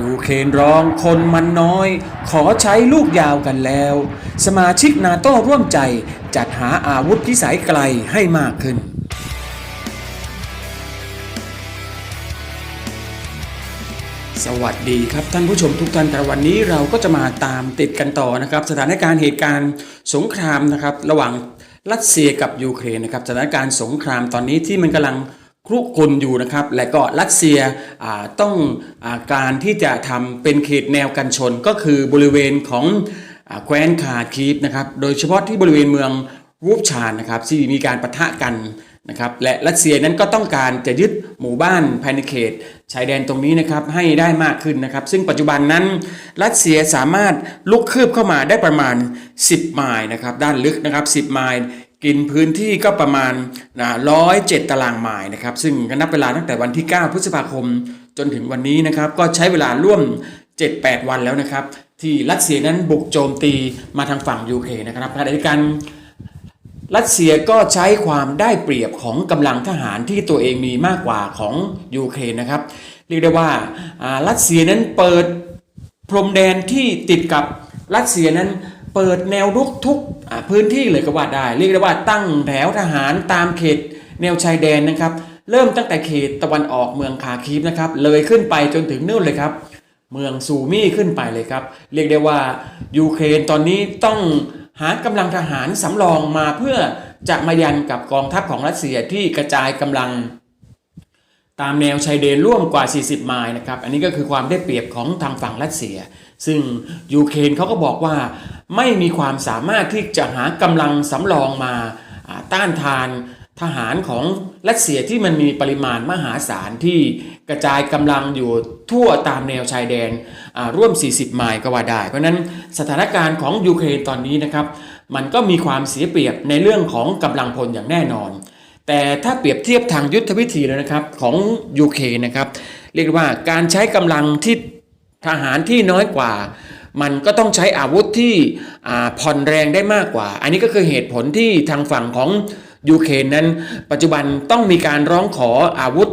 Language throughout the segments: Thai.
ยูเครนร้องคนมันน้อย ขอใช้ลูกยาวกันแล้ว สมาชิกนาโต้ร่วมใจจัดหาอาวุธพิสัยไกลให้มากขึ้นสวัสดีครับท่านผู้ชมทุกท่านแต่วันนี้เราก็จะมาตามติดกันต่อนะครับ สถานการณ์เหตุการณ์สงครามนะครับ ระหว่างรัสเซียกับยูเครนนะครับสถานการณ์สงครามตอนนี้ที่มันกำลัง ครุกรุนอยู่นะครับ และก็รัสเซียต้องอการที่จะทำเป็นเขตแนวกันชนก็คือบริเวณของอแคว้นคาคีฟนะครับ โดยเฉพาะที่บริเวณเมืองวูฟชานนะครับที่มีการปะทะกันนะครับและรัสเซียนั้นก็ต้องการจะยึดหมู่บ้านภายในเขตชายแดนตรงนี้นะครับให้ได้มากขึ้นนะครับ ซึ่งปัจจุบันนั้นรัสเซียสามารถลุกคืบเข้ามาได้ประมาณ 10 ไมล์นะครับด้านลึกนะครับ 10 ไมล์ กินพื้นที่ก็ประมาณร้อยเจ็ดตารางไมล์นะครับ ซึ่งก็นับเวลาตั้งแต่วันที่ 9 พฤษภาคม จนถึงวันนี้นะครับ ก็ใช้เวลาร่วม 7-8 วันแล้วนะครับ ที่รัสเซียนั้นบุกโจมตีมาทางฝั่งยูเครนนะครับขณะเดียวกันรัสเซียก็ใช้ความได้เปรียบของกำลังทหารที่ตัวเองมีมากกว่าของยูเครนนะครับ เรียกได้ว่าอ่ารัสเซียนั้นเปิดพรมแดนที่ติดกับรัสเซียนั้น เปิดแนวรุกทุกพื้นที่เลยก็ว่าได้ เรียกได้ว่าตั้งแถวทหารตามเขตแนวชายแดนนะครับ เริ่มตั้งแต่เขตตะวันออกเมืองคาคีฟนะครับ เลยขึ้นไปจนถึงนู่นเลยครับ เมืองซูมี่ขึ้นไปเลยครับ เรียกได้ว่ายูเครนตอนนี้ต้องหากำลังทหารสำรองมาเพื่อจะมายันกับกองทัพของรัสเซียที่กระจายกำลัง ตามแนวชายแดนร่วมกว่า 40 ไมล์นะครับ อันนี้ก็คือความได้เปรียบของทางฝั่งรัสเซีย ซึ่งยูเครนเขาก็บอกว่า ไม่มีความสามารถที่จะหากำลังสำรองมาต้านทานทหารของรัสเซียที่มันมีปริมาณมหาศาลที่กระจายกำลังอยู่ทั่วตามแนวชายแดนร่วม 40 ไมล์ก็ว่าได้ เพราะนั้นสถานการณ์ของยูเครนตอนนี้นะครับ มันก็มีความเสียเปรียบในเรื่องของกำลังพลอย่างแน่นอน แต่ถ้าเปรียบเทียบทางยุทธวิธีแล้วนะครับของยูเครนนะครับ เรียกว่าการใช้กำลังที่ทหารที่น้อยกว่า มันก็ต้องใช้อาวุธที่ผ่อนแรงได้มากกว่า อันนี้ก็คือเหตุผลที่ทางฝั่งของยูเครนนั้น ปัจจุบันต้องมีการร้องขออาวุธ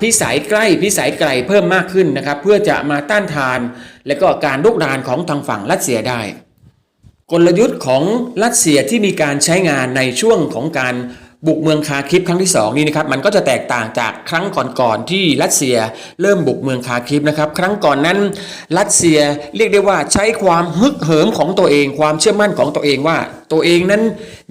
พิสัยใกล้พิสัยไกลเพิ่มมากขึ้นนะครับ เพื่อจะมาต้านทาน และก็การลุกรานของทางฝั่งรัสเซียได้ กลยุทธ์ของรัสเซียที่มีการใช้งานในช่วงของการ บุกเมืองคาคิฟครั้งที่ 2 นี้นะครับมันก็จะแตกต่างจากครั้งก่อนๆที่รัสเซียเริ่มบุกเมืองคาคิฟนะครับครั้งก่อนนั้นรัสเซียเรียกได้ว่าใช้ความฮึกเหิมของตัวเอง ความเชื่อมั่นของตัวเองว่า ตัวเองนั้น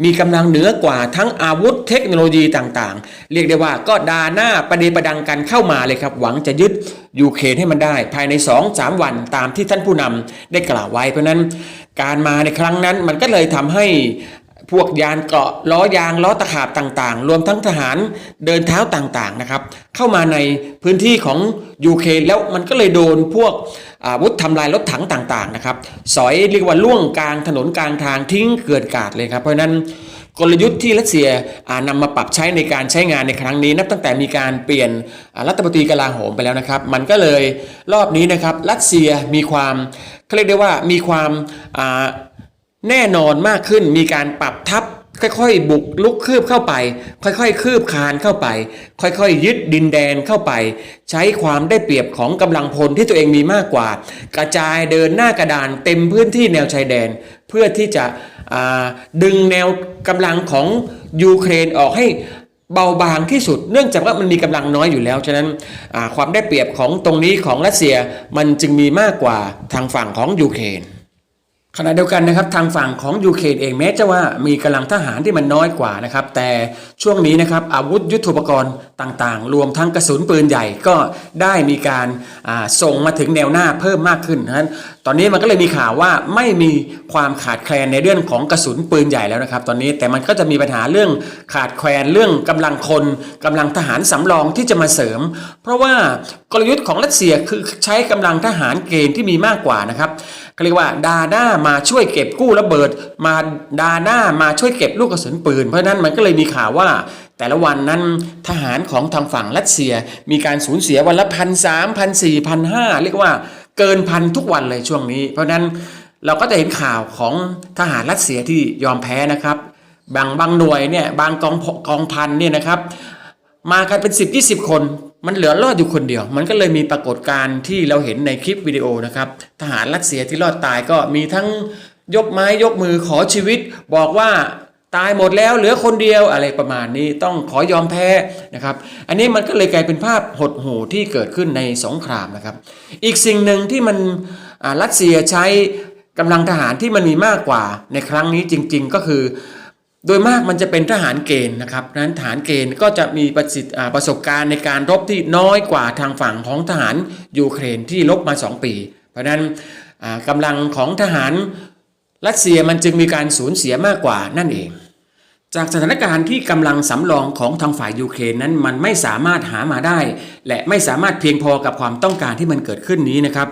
มีกำลังเหนือกว่าทั้งอาวุธเทคโนโลยีต่างๆ เรียกได้ว่าก็ดาหน้าประเดประดังกันเข้ามาเลยครับหวังจะยึดยูเครนให้มันได้ ภายใน 2-3 วันตามที่ท่านผู้นำได้กล่าวไว้เพราะฉะนั้นการมาในครั้งนั้นมันก็เลยทำให้ พวกยานเกราะล้อยางล้อตะขาบต่างๆ รวมทั้งทหารเดินเท้าต่างๆนะครับ เข้ามาในพื้นที่ของยูเครนแล้วมันก็เลยโดนพวกอาวุธทำลายรถถังต่างๆนะครับ สอยเรียกว่าล่วงกลางถนนกลางทางทิ้งเกลื่อนกาดเลยครับ เพราะฉะนั้นกลยุทธ์ที่รัสเซียอ่านำมาปรับใช้ในการใช้งานในครั้งนี้ นับตั้งแต่มีการเปลี่ยนรัฐมนตรีกลาโหมไปแล้วนะครับ มันก็เลยรอบนี้นะครับรัสเซียมีความเขาเรียกได้ว่ามีความ แน่นอนมากขึ้นมีการปรับทับค่อยๆ บุกลุกคืบเข้าไป ค่อยๆ คืบคานเข้าไป ค่อยๆ ยึดดินแดนเข้าไป ใช้ความได้เปรียบของกำลังพลที่ตัวเองมีมากกว่า กระจายเดินหน้ากระดานเต็มพื้นที่แนวชายแดน เพื่อที่จะดึงแนวกำลังของยูเครนออกให้เบาบางที่สุด เนื่องจากว่ามันมีกำลังน้อยอยู่แล้ว ฉะนั้นความได้เปรียบของตรงนี้ของรัสเซียมันจึงมีมากกว่าทางฝั่งของยูเครน ขณะเดียวกันนะครับทางฝั่งของยูเครนเองแม้จะว่ามีกำลังทหารที่มันน้อยกว่านะครับแต่ช่วงนี้นะครับอาวุธยุทโธปกรณ์ต่างๆ รวมทั้งกระสุนปืนใหญ่ก็ได้มีการาส่งมาถึงแนวหน้าเพิ่มมากขึ้นนะครับตอนนี้มันก็เลยมีข่าวว่าไม่มีความขาดแคลนในเรื่องของกระสุนปืนใหญ่แล้วนะครับ ตอนนี้แต่มันก็จะมีปัญหาเรื่องขาดแคลนเรื่องกำลังคนกำลังทหารสำรองที่จะมาเสริม เพราะว่ากลยุทธ์ของรัสเซียคือใช้กำลังทหารเกณฑ์ที่มีมากกว่านะครับ เขาเรียกว่าดาหน้ามาช่วยเก็บกู้ระเบิด มาดาหน้ามาช่วยเก็บลูกกระสุนปืน เพราะนั้นมันก็เลยมีข่าวว่า แต่ละวันนั้นทหารของทางฝั่งรัสเซีย มีการสูญเสียวันละพันสามพันสี่พันห้าเรียกว่าเกินพันทุกวันเลยช่วงนี้ เพราะฉะนั้นเราก็จะเห็นข่าวของทหารรัสเซียที่ยอมแพ้นะครับ บางบางหน่วยเนี่ยบางกองกองพันเนี่ยนะครับ มากันเป็น 10 20 คน มันเหลือรอดอยู่คนเดียว มันก็เลยมีปรากฏการณ์ที่เราเห็นในคลิปวิดีโอนะครับ ทหารรัสเซียที่รอดตายก็มีทั้งยกไม้ยกมือขอชีวิต บอกว่าตายหมดแล้วเหลือคนเดียวอะไรประมาณนี้ต้องขอยอมแพ้นะครับ อันนี้มันก็เลยกลายเป็นภาพหดหู่ที่เกิดขึ้นในสงครามนะครับ อีกสิ่งหนึ่งที่มันรัสเซียใช้กำลังทหารที่มันมีมากกว่าในครั้งนี้จริง ๆ ก็คือ โดยมากมันจะเป็นทหารเกณฑ์นะครับนั้นทหารเกณฑ์ก็จะมีประสิทธิประสบการณ์ในการรบที่น้อยกว่าทางฝั่งของทหารยูเครนที่รบมา 2 ปี เพราะนั้นกำลังของทหารรัสเซียมันจึงมีการสูญเสียมากกว่านั่นเอง จากสถานการณ์ที่กำลังสำรองของทางฝ่ายยูเครนนั้นมันไม่สามารถหามาได้ และไม่สามารถเพียงพอกับความต้องการที่มันเกิดขึ้นนี้นะครับ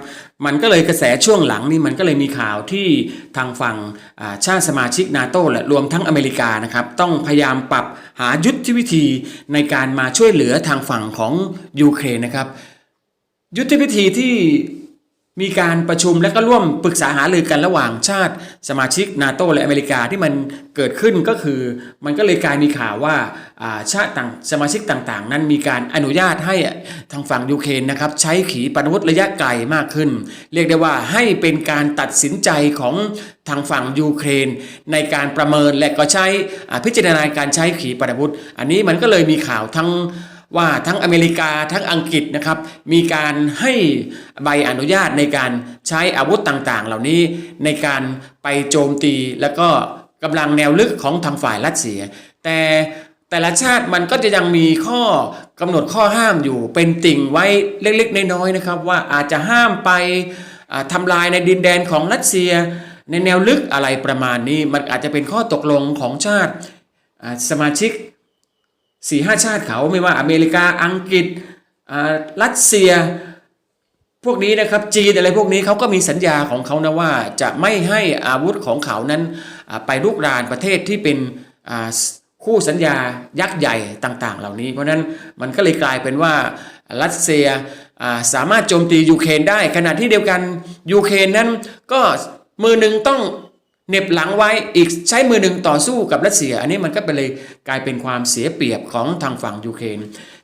มันก็เลยกระแสช่วงหลังนี่มันก็เลยมีข่าวที่ทางฝั่งชาติสมาชิกนาโตและรวมทั้งอเมริกานะครับต้องพยายามปรับหายุทธวิธีในการมาช่วยเหลือทางฝั่งของยูเครนนะครับยุทธวิธีที่ มีการประชุมและก็ร่วมปรึกษาหารือกันระหว่างชาติสมาชิกนาโตและอเมริกาที่มันเกิดขึ้นก็คือ มันก็เลยกลายมีข่าวว่าชาติต่างสมาชิกต่างๆ นั้นมีการอนุญาตให้ทางฝั่งยูเครนนะครับใช้ขีปนาวุธระยะไกลมากขึ้น เรียกได้ว่าให้เป็นการตัดสินใจของทางฝั่งยูเครน ในการประเมินและก็ใช้พิจารณาการใช้ขีปนาวุธ อันนี้มันก็เลยมีข่าวทั้ง ว่าทั้งอเมริกาทั้งอังกฤษนะครับมีการให้ใบอนุญาตในการใช้อาวุธต่างๆ เหล่านี้ในการไปโจมตี แล้วก็กำลังแนวลึกของทางฝ่ายรัสเซีย แต่แต่ละชาติมันก็จะยังมีข้อกำหนดข้อห้ามอยู่เป็นติ่งไว้เล็กๆ น้อยๆนะครับ ว่าอาจจะห้ามไปทำลายในดินแดนของรัสเซีย ในแนวลึกอะไรประมาณนี้ มันอาจจะเป็นข้อตกลงของชาติสมาชิก สี่ห้าชาติเขาไม่ว่าอเมริกาอังกฤษอ่ารัสเซีย พวกนี้นะครับจีนอะไรพวกนี้เขาก็มีสัญญาของเขานะว่าจะไม่ให้อาวุธของเขานั้นไปลุกรานประเทศที่เป็นอ่าคู่สัญญายักษ์ใหญ่ต่างๆ เหล่านี้ เพราะนั้นมันก็เลยกลายเป็นว่ารัสเซียอ่าสามารถโจมตียูเครนได้ขณะที่เดียวกันยูเครนนั้นก็มือหนึ่งต้อง เหน็บหลังไว้อีกใช้มือหนึ่งต่อสู้กับรัสเซีย อันนี้มันก็เป็นเลยกลายเป็นความเสียเปรียบของทางฝั่งยูเครน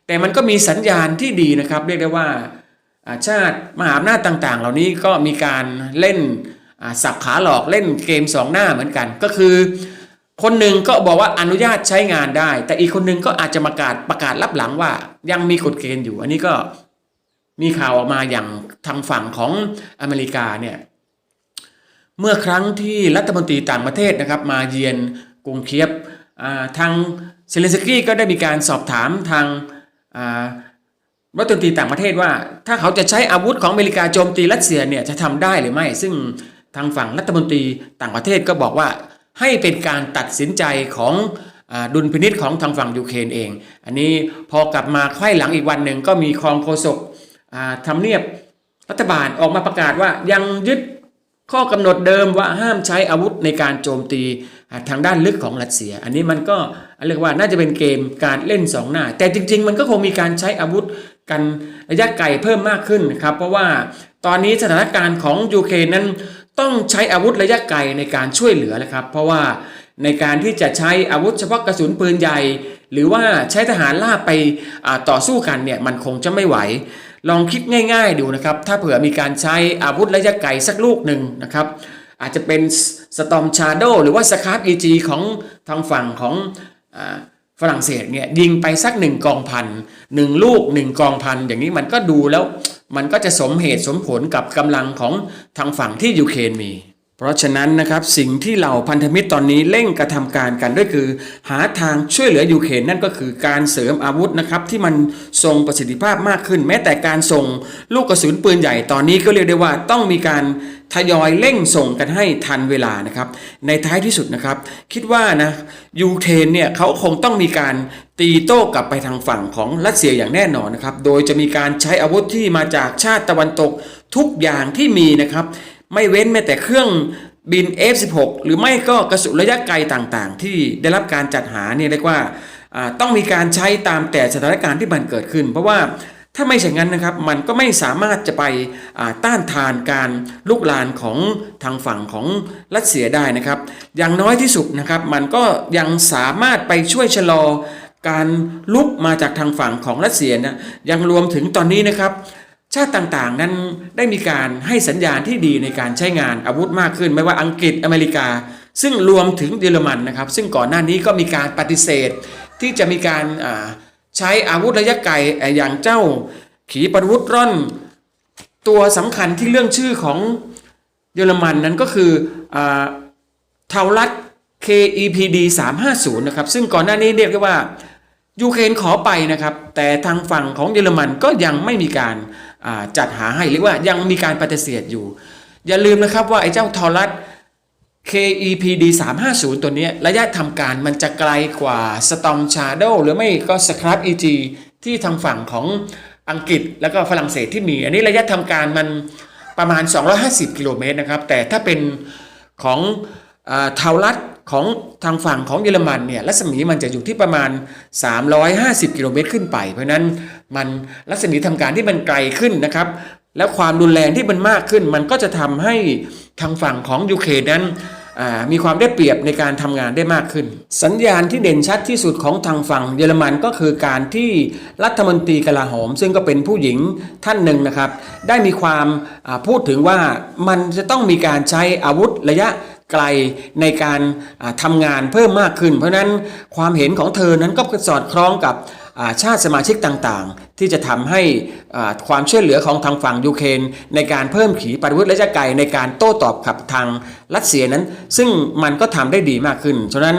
แต่มันก็มีสัญญาณที่ดีนะครับ เรียกได้ว่าชาติมหาอำนาจต่าง ๆ เหล่านี้ก็มีการเล่นสับขาหลอกเล่นเกมสองหน้าเหมือนกัน ก็คือ คนหนึ่งก็บอกว่าอนุญาตใช้งานได้ แต่อีกคนหนึ่งก็อาจจะประกาศประกาศรับหลังว่า ยังมีกฎเกณฑ์อยู่ อันนี้ก็มีข่าวออกมาอย่างทางฝั่งของอเมริกาเนี่ย เมื่อครั้งที่รัฐมนตรีต่างประเทศนะครับ มาเยือนกรุงเคียบทางเซเลนสกี้ก็ได้มีการสอบถามทางรัฐมนตรีต่างประเทศว่า ถ้าเขาจะใช้อาวุธของอเมริกาโจมตีรัสเซียเนี่ยจะทำได้หรือไม่ ซึ่งทางฝั่งรัฐมนตรีต่างประเทศก็บอกว่าให้เป็นการตัดสินใจของอดุลพินิษของทางฝั่งยูเครนเอง อันนี้พอกลับมาไข้หลังอีกวันหนึ่งก็มีคองโฆษกทำเนียบรัฐบาลออกมาประกาศว่ายังยึด ข้อกำหนดเดิมว่าห้ามใช้อาวุธในการโจมตีทางด้านลึกของรัสเซีย อันนี้มันก็เรียกว่าน่าจะเป็นเกมการเล่นสองหน้า แต่จริง ๆ มันก็คงมีการใช้อาวุธกันระยะไกลเพิ่มมากขึ้นครับ เพราะว่าตอนนี้สถานการณ์ของยูเครนนั้นต้องใช้อาวุธระยะไกลในการช่วยเหลือนะครับ เพราะว่าในการที่จะใช้อาวุธเฉพาะกระสุนปืนใหญ่ หรือว่าใช้ทหารล่าไปต่อสู้กันเนี่ยมันคงจะไม่ไหว ลองคิดง่าย ๆ ดูนะครับ ถ้าเผื่อมีการใช้อาวุธระยะไกลสักลูกหนึ่งนะครับ อาจจะเป็นสตอมชาโดหรือว่าสคาร์ e จีของทางฝั่งของฝรั่งเศสเนี่ยยิงไปสักหนึ่งกองพันหนึ่งลูกหนึ่งกองพันอย่างนี้มันก็ดูแล้วมันก็จะสมเหตุสมผลกับกำลังของทางฝั่งที่ยูเครนมี เพราะฉะนั้นนะครับสิ่งที่เหล่าพันธมิตรตอนนี้เร่งกระทำการกันก็คือ หาทางช่วยเหลือยูเครนนั่นก็คือการเสริมอาวุธนะครับที่มันทรงประสิทธิภาพมากขึ้น แม้แต่การส่งลูกกระสุนปืนใหญ่ตอนนี้ก็เรียกได้ว่าต้องมีการทยอยเร่งส่งกันให้ทันเวลานะครับ ในท้ายที่สุดนะครับ คิดว่านะยูเครนเนี่ยเขาคงต้องมีการตีโต้กลับไปทางฝั่งของรัสเซียอย่างแน่นอนนะครับ โดยจะมีการใช้อาวุธที่มาจากชาติตะวันตกทุกอย่างที่มีนะครับ ไม่เว้นแม้แต่เครื่องบิน F16 หรือไม่ก็กระสุนระยะไกลต่างๆ ที่ได้รับการจัดหาเนี่ยเรียกว่าต้องมีการใช้ตามแต่สถานการณ์ที่มันเกิดขึ้น เพราะว่าถ้าไม่เช่นนั้นนะครับ มันก็ไม่สามารถจะไปต้านทานการลุกลานของทางฝั่งของรัสเซียได้นะครับ อย่างน้อยที่สุดนะครับ มันก็ยังสามารถไปช่วยชะลอการลุกมาจากทางฝั่งของรัสเซียนะยังรวมถึงตอนนี้นะครับ ชาติต่างๆ นั้นได้มีการให้สัญญาณที่ดีในการใช้งานอาวุธมากขึ้น ไม่ว่าอังกฤษอเมริกา ซึ่งรวมถึงเยอรมันนะครับ ซึ่งก่อนหน้านี้ก็มีการปฏิเสธ ที่จะมีการใช้อาวุธระยะไกลอย่างเจ้าขีปนาวุธร่อน ตัวสำคัญที่เรื่องชื่อของเยอรมันนั้นก็คือเทารัด KEPD 350นะครับซึ่งก่อนหน้านี้เรียกได้ว่ายูเครนขอไปนะครับ แต่ทางฝั่งของเยอรมันก็ยังไม่มีการ จัดหาให้เรียกว่ายังมีการปฏิเสธอยู่ อย่าลืมนะครับว่าไอ้เจ้าทอรัส KEPD 350 ตัวนี้ระยะทำการมันจะไกลกว่า Storm Shadow หรือไม่ก็ Scrap EG ที่ทางฝั่งของอังกฤษแล้วก็ฝรั่งเศสที่มี อันนี้ระยะทำการมันประมาณ 250 กิโลเมตรนะครับ แต่ถ้าเป็นของเทารัส ของทางฝั่งของเยอรมันเนี่ยรัศมีมันจะอยู่ที่ประมาณ 350 กิโลเมตรขึ้นไป เพราะนั้นมันรัศมีทำการที่มันไกลขึ้นนะครับ แล้วความรุนแรงที่มันมากขึ้น มันก็จะทำให้ทางฝั่งของยูเครนนั้นมีความได้เปรียบในการทำงานได้มากขึ้น สัญญาณที่เด่นชัดที่สุดของทางฝั่งเยอรมันก็คือการที่รัฐมนตรีกลาโหม ซึ่งก็เป็นผู้หญิงท่านหนึ่งนะครับ ได้มีความพูดถึงว่ามันจะต้องมีการใช้อาวุธระยะ ไกลในการทำงานเพิ่มมากขึ้น เพราะนั้นความเห็นของเธอนั้นก็สอดคล้องกับชาติสมาชิกต่างๆ ที่จะทำให้ความช่วยเหลือของทางฝั่งยูเครนในการเพิ่มขีปนาวุธระยะไกลในการโต้ตอบกับทางรัสเซียนั้น ซึ่งมันก็ทำได้ดีมากขึ้น ฉะนั้น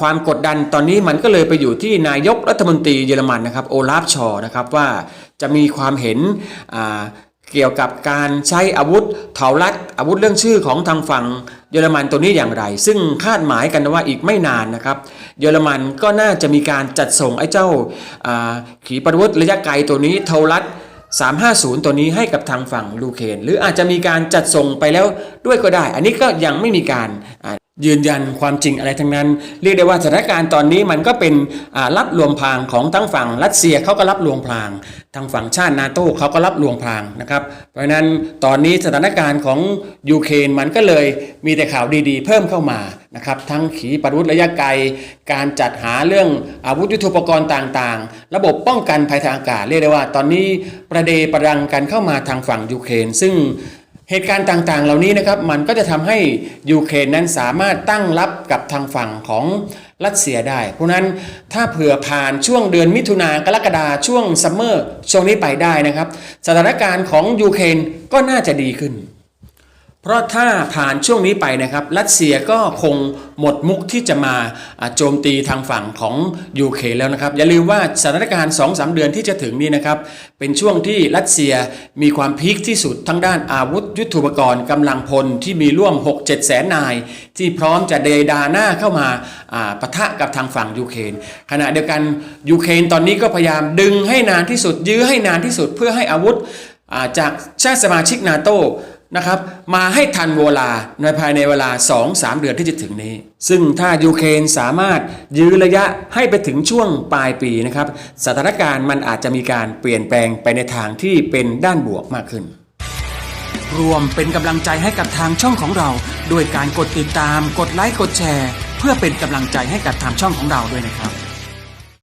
ความกดดันตอนนี้มันก็เลยไปอยู่ที่นายกรัฐมนตรีเยอรมันนะครับโอลาฟชอร์นะครับว่าจะมีความเห็นเกี่ยวกับการใช้อาวุธเถารัดอาวุธเรื่องชื่อของทางฝั่ง เยอรมันตัวนี้อย่างไร ซึ่งคาดหมายกันว่าอีกไม่นานนะครับเยอรมันก็น่าจะมีการจัดส่งไอ้เจ้าขีปนาวุธระยะไกลตัวนี้เทารัต350 ตัวนี้ให้กับทางฝั่งลูเคน หรืออาจจะมีการจัดส่งไปแล้วด้วยก็ได้ อันนี้ก็ยังไม่มีการ ยืนยันความจริงอะไรทั้งนั้น เรียกได้ว่าสถานการณ์ตอนนี้มันก็เป็นรับลวงพรางของทั้งฝั่งรัสเซียเขาก็รับลวงพราง ทางฝั่งชาตินาโต้เขาก็รับลวงพรางนะครับ เพราะฉะนั้นตอนนี้สถานการณ์ของยูเครนมันก็เลยมีแต่ข่าวดีๆ เพิ่มเข้ามานะครับทั้งขีปนาวุธระยะไกล การจัดหาเรื่องอาวุธยุทโธปกรณ์ต่างๆ ระบบป้องกันภัยทางอากาศเรียกได้ว่า ตอนนี้ประเดประดังกันเข้ามาทางฝั่งยูเครน ซึ่ง เหตุการณ์ต่างๆ เหล่านี้นะครับมันก็จะทำให้ยูเครนนั้นสามารถตั้งรับกับทางฝั่งของรัสเซียได้ เพราะฉะนั้นถ้าเผื่อผ่านช่วงเดือนมิถุนากรกฎาช่วงซัมเมอร์ช่วงนี้ไปได้นะครับ สถานการณ์ของยูเครนก็น่าจะดีขึ้น เพราะถ้าผ่านช่วงนี้ไปนะครับ รัสเซียก็คงหมดมุกที่จะมาโจมตีทางฝั่งของยูเครนแล้วนะครับ อย่าลืมว่าสถานการณ์ 2-3เดือนที่จะถึงนี้นะครับ เป็นช่วงที่รัสเซียมีความพีคที่สุดทั้งด้านอาวุธยุทโธปกรณ์กำลังพลที่มีร่วม 6-7 แสนนาย ที่พร้อมจะเดดาหน้าเข้ามาปะทะกับทางฝั่งยูเครนขณะเดียวกันยูเครนตอนนี้ก็พยายามดึงให้นานที่สุด ยื้อให้นานที่สุดเพื่อให้อาวุธจากชาติสมาชิกนาโต นะครับมาให้ทันเวลาในภายในเวลา 2-3 เดือนที่จะถึงนี้ ซึ่งถ้ายูเครนสามารถยื้อระยะให้ไปถึงช่วงปลายปีนะครับสถานการณ์มันอาจจะมีการเปลี่ยนแปลงไปในทางที่เป็นด้านบวกมากขึ้น รวมเป็นกำลังใจให้กับทางช่องของเราโดยการกดติดตาม กดไลค์กดแชร์ เพื่อเป็นกำลังใจให้กับทางช่องของเราด้วยนะครับ